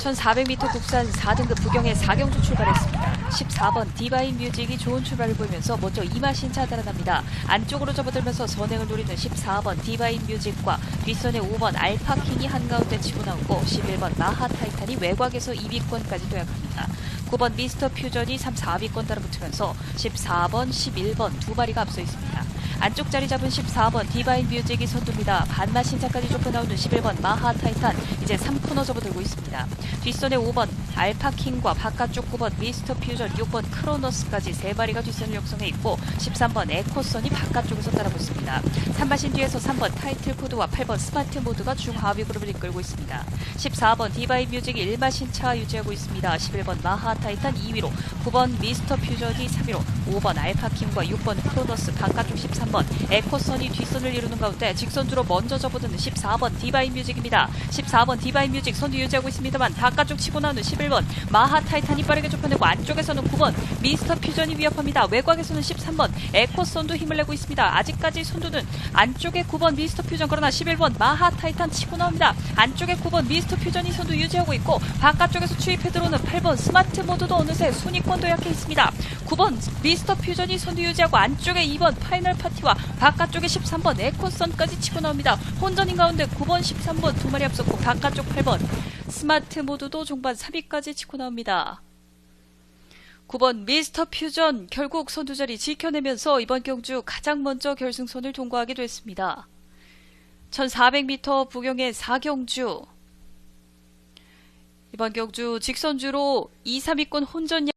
1400m 국산 4등급 부경의 4경주 출발했습니다. 14번 디바인 뮤직이 좋은 출발을 보이면서 먼저 이마신차 달아납니다. 안쪽으로 접어들면서 선행을 노리는 14번 디바인 뮤직과 뒷선의 5번 알파킹이 한가운데 치고 나오고 11번 마하 타이탄이 외곽에서 2위권까지 도약합니다. 9번 미스터 퓨전이 3, 4위권 따라 붙으면서 14번, 11번 두 마리가 앞서 있습니다. 안쪽 자리 잡은 14번 디바인 뮤직이 선두입니다. 반마 신차까지 좁혀 나오는 11번 마하 타이탄 이제 3코너 접어들고 있습니다. 뒷선에 5번 알파킹과 바깥쪽 9번 미스터 퓨전 6번 크로노스까지 세 마리가 뒷선을 육성해 있고 13번 에코선이 바깥쪽에서 따라붙습니다. 3마신 뒤에서 3번 타이틀 코드와 8번 스마트 모드가 중하위 그룹을 이끌고 있습니다. 14번 디바인 뮤직이 1마신 차 유지하고 있습니다. 11번 마하 타이탄 2위로 9번 미스터 퓨전이 3위로 5번 알파킹과 6번 크로노스 바깥쪽 13번 에코선이 뒷선을 이루는 가운데 직선주로 먼저 접어드는 14번 디바인 뮤직입니다. 14번 디바인 뮤직 선두 유지하고 있습니다만 바깥쪽 치고 나오는 11번 마하 타이탄이 빠르게 좁혀내고 안쪽에서는 9번 미스터 퓨전이 위협합니다. 외곽에서는 13번 에코선도 힘을 내고 있습니다. 아직까지 선두는 안쪽에 9번 미스터 퓨전 그러나 11번 마하 타이탄 치고 나옵니다. 안쪽에 9번 미스터 퓨전이 선두 유지하고 있고 바깥쪽에서 추입해 들어오는 8번 스마트 모드도 어느새 순위권 도 약해 있습니다. 9번 미스터 퓨전이 선두 유지하고 안쪽에 2번 파이널 파티 와 바깥쪽에 13번 에코선까지 치고 나옵니다. 혼전인 가운데 9번 13번 두 마리 앞섰고 바깥쪽 8번 스마트 모드도 종반 3위까지 치고 나옵니다. 9번 미스터 퓨전 결국 선두 자리 지켜내면서 이번 경주 가장 먼저 결승선을 통과하게 됐습니다. 1400m 부경의 4경주 이번 경주 직선주로 2, 3위권 혼전